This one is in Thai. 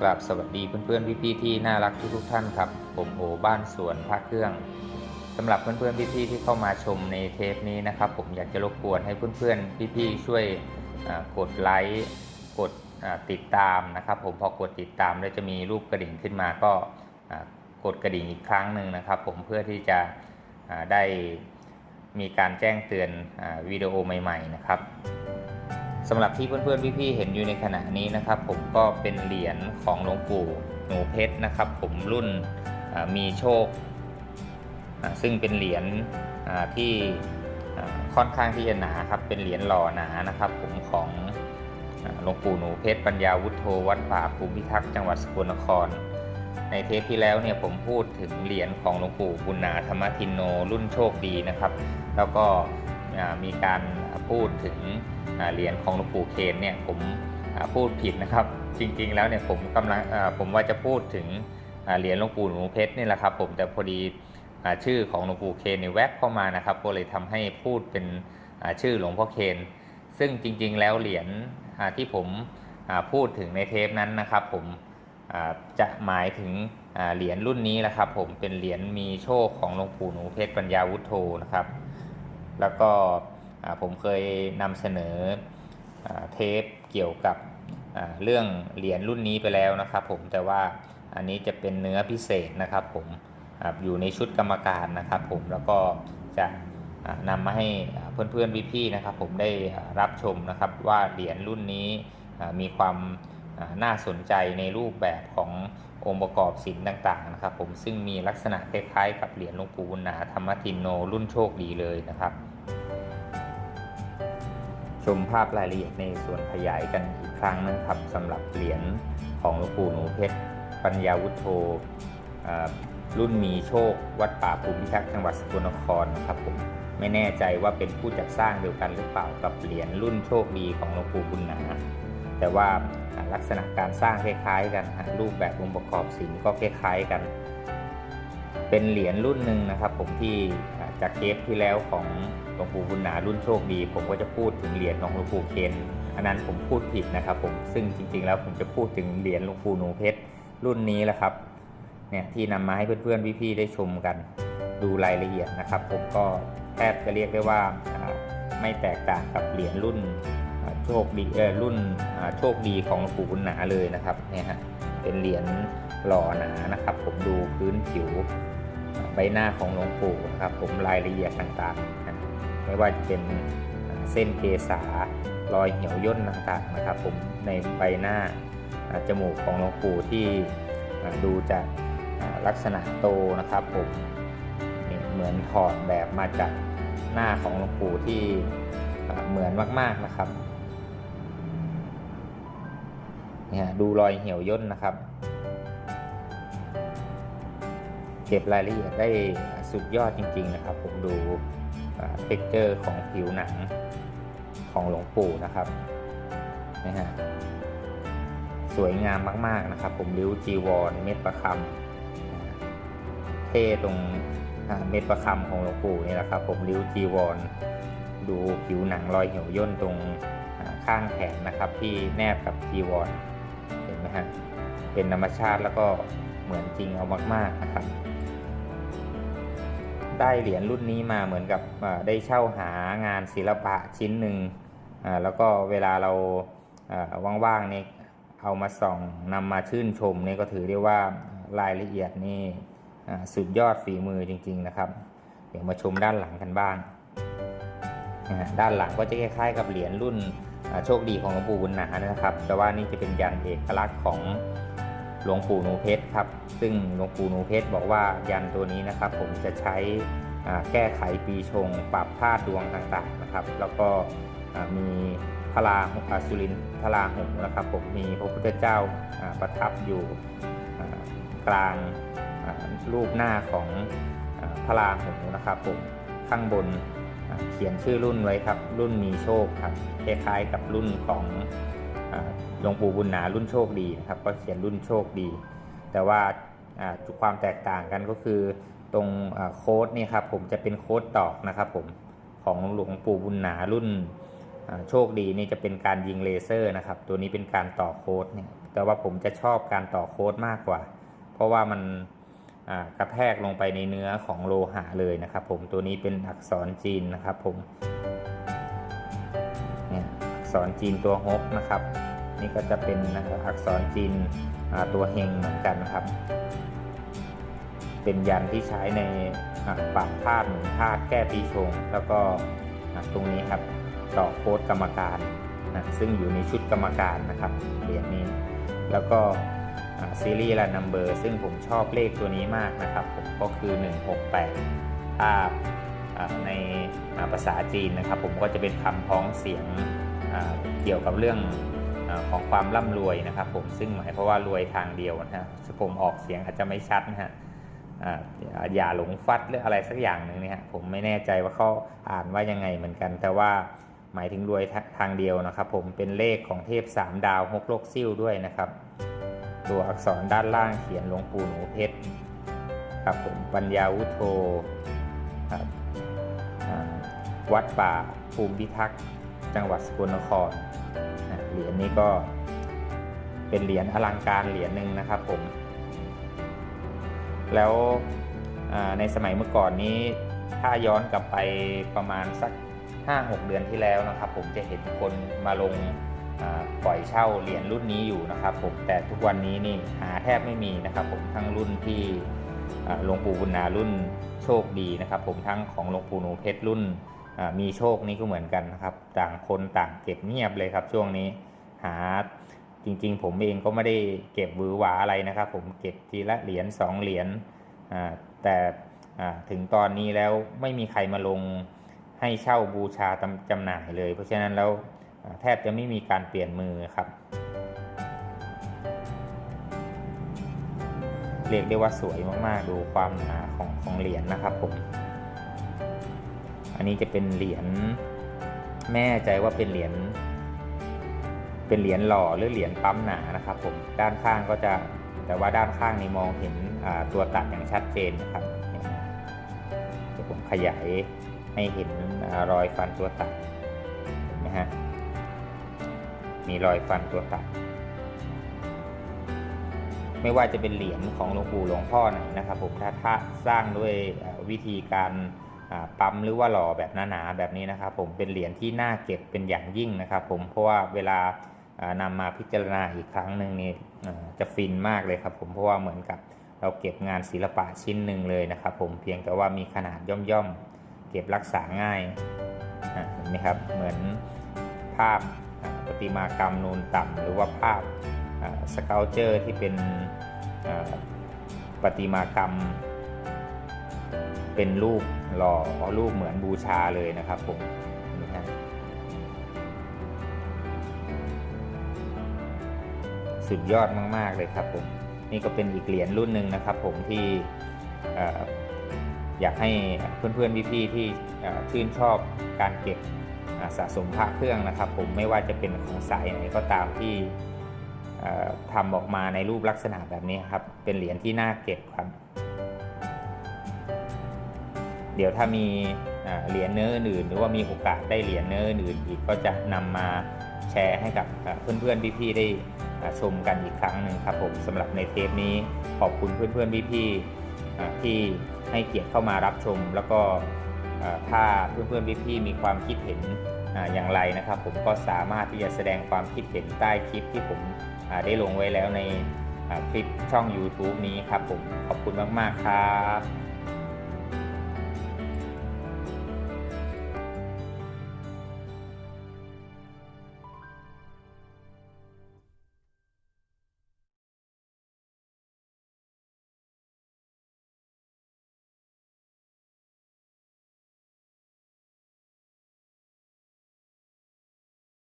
กราบสวัสดีเพื่อนๆพี่ๆที่น่ารักทุกๆท่านครับผมโอบ้านสวนพระเครื่องสำหรับเพื่อนๆพี่ๆที่เข้ามาชมในเทปนี้นะครับ ผมอยากจะรบกวนให้เพื่อนๆพี่ๆช่วยกดไลค์กดติดตามนะครับ ผมพอกดติดตามแล้วจะมีรูปกระดิ่งขึ้นมาก็กดกระดิ่งอีกครั้งหนึ่งนะครับ ผมเพื่อที่จะได้มีการแจ้งเตือนอวิดีโอใหม่ ๆ นะครับ สำหรับที่เพื่อนๆพี่ๆเห็นอยู่ในขณะนี้นะครับ ผมก็เป็นเหรียญของหลวงปู่หนูเพชรนะครับ ผมรุ่นมีโชค ซึ่งเป็นเหรียญที่ค่อนข้างที่จะหนาครับเป็นเหรียญหล่อหนานะครับ ผมของหลวงปู่หนูเพชรปัญญาวุฒโธวัดป่าภูมิทักษ์จังหวัดสกลนคร ในเทปที่แล้วเนี่ยผมพูดถึงเหรียญของหลวงปู่บุญนาธรรมทินโนรุ่นโชคดีนะครับ แล้วก็ มีการพูดถึงเหรียญของหลวงปู่เคนเนี่ยผมพูดผิดนะครับ จริงๆแล้วเนี่ยผมกำลังผมว่าจะพูดถึงเหรียญหลวงปู่หนูเพชรนี่แหละครับผมแต่พอดีชื่อของหลวงปู่เคนเนี่ยแวบเข้ามานะครับก็เลยทำให้พูดเป็นชื่อหลวงพ่อเคน ซึ่งจริงๆแล้วเหรียญที่ผมพูดถึงในเทปนั้นนะครับ ผมจะหมายถึงเหรียญรุ่นนี้แหละครับ ผมเป็นเหรียญมีโชคของหลวงปู่หนูเพชรปัญญาวุฒโธนะครับ แล้วก็ผมเคยนำเสนอเทปเกี่ยวกับเรื่องเหรียญรุ่นนี้ไปแล้วนะครับผมแต่ว่าอันนี้จะเป็นเนื้อพิเศษนะครับผมอยู่ในชุดกรรมการนะครับผมแล้วก็จะนำมาให้เพื่อนๆพี่ๆนะครับผมได้รับชมนะครับว่าเหรียญรุ่นนี้มีความน่าสนใจในรูปแบบขององค์ประกอบศิลป์ต่างๆนะครับผมซึ่งมีลักษณะคล้ายๆกับเหรียญหลวงปู่บุญนาธรรมทินโนรุ่นโชคดีเลยนะครับ มภาพรายละเอียดในส่วนขยายกันอีกครั้งนะครับสำหรับเหรียญของหลวงปู่หนูเพชร ปัญญาวุฒโธรุ่นมีโชค วัดป่าภูมิพิทักษ์จังหวัดสกลนครนะครับผมไม่แน่ใจว่าเป็นผู้จัดสร้างเดียวกันหรือเปล่ากับเหรียญรุ่นโชคดีของหลวงปู่บุญนาแต่ว่าลักษณะการสร้างคล้ายๆกันรูปแบบองค์ประกอบศิลป์ก็คล้ายๆกัน เป็นเหรียญรุ่นหนึ่งนะครับ ผมที่จากเทปที่แล้วของหลวงปู่บุญนารุ่นโชคดี ผมก็จะพูดถึงเหรียญของหลวงปู่เคนอันนั้นผมพูดผิดนะครับ ผมซึ่งจริง ๆ แล้วผมจะพูดถึงเหรียญหลวงปู่หนูเพชรรุ่นนี้แหละครับเนี่ยที่นำมาให้เพื่อนๆพี่ๆได้ชมกันดูรายละเอียดนะครับ ผมก็แทบจะเรียกได้ว่าไม่แตกต่างกับเหรียญรุ่นโชคดีรุ่นโชคดีของหลวงปู่บุญหนาเลยนะครับเนี่ยฮะเป็นเหรียญหล่อหนานะครับ ผมดูพื้นผิว บหน้าของหลวงปู่นะครับผมรายละเอียดต่างๆนะไม่ว่าจะเป็นเส้นเกษารอยเหี่ยวย่นต่างๆนะครับ ผมในใบหน้าจมูกของหลวงปู่ที่ดูจากลักษณะโตนะครับผมเหมือนถอดแบบมาจากหน้าของหลวงปู่ที่เหมือนมากๆนะครับเนี่ยดูรอยเหี่ยวย่นนะครับ เก็บรายละเอียดได้สุดยอดจริง ๆ นะครับ ผมดูเท็กเจอร์ของผิวหนังของหลวงปู่นะครับนะฮะสวยงามมาก ๆ นะครับ ผมริ้วจีวรเม็ดประคำเท่ตรงเม็ดประคำของหลวงปู่นี่แหละครับ ผมริ้วจีวรดูผิวหนังรอยเหี่ยวย่นตรงข้างแขนนะครับ ที่แนบกับจีวรเห็นไหมฮะเป็นธรรมชาติแล้วก็เหมือนจริงเอามาก ๆ นะครับ ได้เหรียญรุ่นนี้มาเหมือนกับได้เช่าหางานศิลปะชิ้นหนึ่งแล้วก็เวลาเราว่างๆเนี่ยเอามาส่องนำมาชื่นชมนี่ก็ถือได้ว่ารายละเอียดนี่สุดยอดฝีมือจริง ๆนะครับ เดี๋ยวมาชมด้านหลังกันบ้าง ด้านหลังก็จะคล้ายๆกับเหรียญรุ่นโชคดีของหลวงปู่บุญนานะครับ แต่ว่านี่จะเป็นยันเอกลักษณ์ของ หลวงปู่หนูเพชรครับ ซึ่งหลวงปู่หนูเพชรบอกว่ายันตัวนี้นะครับ ผมจะใช้แก้ไขปีชง ปรับธาตุดวงต่างๆนะครับ แล้วก็มีพระราหุอ่าสุรินทร์พระราหูนะครับ ผมมีพระพุทธเจ้าประทับอยู่กลางรูปหน้าของพระราหูนะครับผมข้างบนเขียนชื่อรุ่นไว้ครับ รุ่นมีโชคครับคล้ายๆกับรุ่นของ หลวงปู่บุญนารุ่นโชคดีนะครับ ก็เขียนรุ่นโชคดี แต่ว่าความแตกต่างกันก็คือตรงโค้ดนี่ครับผมจะเป็นโค้ดตอกนะครับผมของหลวงปู่บุญหนารุ่นโชคดีนี่จะเป็นการยิงเลเซอร์นะครับ ตัวนี้เป็นการต่อโค้ดเนี่ยแต่ว่าผมจะชอบการต่อโค้ดมากกว่า เพราะว่ามันกระแทกลงไปในเนื้อของโลหะเลยนะครับ ผมตัวนี้เป็นอักษรจีนนะครับ ผมเนี่ยอักษรจีนตัวฮกนะครับ นี่ก็จะเป็นนะครับอักษรจีนตัวเฮงเหมือนกันนะครับ เป็นยันที่ใช้ในอ่าปรับธาตุหนุนธาตุแก้ปีชง แล้วก็ตรงนี้ครับต่อโค้ดกรรมการนะซึ่งอยู่ในชุดกรรมการนะครับเหรียญนี้ แล้วก็ซีรีส์ละนัมเบอร์ซึ่งผมชอบเลขตัวนี้มากนะครับผมก็คือ 168ถ้าอ่าในภาษาจีนนะครับ ผมก็จะเป็นคำพ้องเสียงเกี่ยวกับเรื่อง ของความร่ำรวยนะครับ ผมซึ่งหมายเพราะว่ารวยทางเดียวนะฮะผมออกเสียงอาจจะไม่ชัดนะฮะอย่าหลงฟัดหรืออะไรสักอย่างหนึ่งเนี่ยฮะผมไม่แน่ใจว่าเขาอ่านว่ายังไงเหมือนกัน แต่ว่าหมายถึงรวยทาทางเดียวนะครับ ผมเป็นเลขของเทพสามดาวหกโลกซิ่วด้วยนะครับ ตัวอักษรด้านล่างเขียนหลวงปู่หนูเพชรครับผมปัญญาวุโธครับวัดป่าภูมิพิทักษ์จังหวัดสกลนคร เหรียญนี้ก็เป็นเหรียญอลังการเหรียญหนึ่งนะครับผม แล้วในสมัยเมื่อก่อนนี้ถ้าย้อนกลับไปประมาณสัก 5-6 เดือนที่แล้วนะครับ ผมจะเห็นคนมาลงปล่อยเช่าเหรียญรุ่นนี้อยู่นะครับ ผมแต่ทุกวันนี้นี่หาแทบไม่มีนะครับ ผมทั้งรุ่นที่หลวงปู่บุญนารุ่นโชคดีนะครับ ผมทั้งของหลวงปู่หนูเพชรรุ่น มีโชคนี้ก็เหมือนกันนะครับ ต่างคนต่างเก็บเงียบเลยครับ ช่วงนี้หาจริงๆ ผมเองก็ไม่ได้เก็บวือหวาอะไรนะครับ ผมเก็บทีละเหรียญสองเหรียญแต่ถึงตอนนี้แล้วไม่มีใครมาลงให้เช่าบูชาจำจำหน่ายเลย เพราะฉะนั้นแล้วอ่าแทบจะไม่มีการเปลี่ยนมือครับเรียกได้ว่าสวยมากๆ ดูความหนาของของเหรียญนะครับผม อันนี้จะเป็นเหรียญแม่ใจว่าเป็นเหรียญเป็นเหรียญหล่อหรือเหรียญปั๊มหนานะครับ ผมด้านข้างก็จะแต่ว่าด้านข้างนี่มองเห็นตัวตัดอย่างชัดเจนนะครับเนี่ยเดี๋ยวผมขยายให้เห็นอรอยฟันตัวตัดเห็นไหมฮะมีรอยฟันตัวตัด ไม่ว่าจะเป็นเหรียญของหลวงปู่หลวงพ่อไหนนะครับผมถ้าถ้าสร้างด้วยวิธีการ ปั๊มหรือว่าหล่อแบบหนาๆแบบนี้นะครับ ผมเป็นเหรียญที่น่าเก็บเป็นอย่างยิ่งนะครับ ผมเพราะว่าเวลาอ่านำมาพิจารณาอีกครั้งหนึ่งนี่จะฟินมากเลยครับ ผมเพราะว่าเหมือนกับเราเก็บงานศิลปะชิ้นหนึ่งเลยนะครับ ผมเพียงแต่ว่ามีขนาดย่อมๆ เก็บรักษาง่ายเห็นไหมครับเหมือนภาพประติมากรรมนูนต่ำหรือว่าภาพสเกลเจอร์ที่เป็นประติมากรรม เป็นรูปหล่อรูปเหมือนบูชาเลยนะครับผมนะสุดยอดมากๆเลยครับผมนี่ก็เป็นอีกเหรียญรุ่นหนึ่งนะครับ ผมที่อ่อยากให้เพื่อนๆพี่ๆที่เอ่อชื่นชอบการเก็บสะสมพระเครื่องนะครับ ผมไม่ว่าจะเป็นของสายไหนก็ตามที่ทำออกมาในรูปลักษณะแบบนี้ครับ เป็นเหรียญที่น่าเก็บครับ เดี๋ยวถ้ามีเหรียญเนื้ออื่น หรือว่ามีโอกาสได้เหรียญเนื้ออื่นอีกก็จะนำมาแชร์ให้กับเพื่อนๆพี่ๆได้ชมกันอีกครั้งหนึ่งครับผมสำหรับในเทปนี้ขอบคุณเพื่อนๆพี่ๆที่ให้เกียรติเข้ามารับชม แล้วก็ถ้าเพื่อนๆพี่ๆมีความคิดเห็นอย่างไรนะครับ ผมก็สามารถที่จะแสดงความคิดเห็นใต้คลิปที่ผมได้ลงไว้แล้วในคลิปช่อง YouTube นี้ครับผมขอบคุณมากๆครับ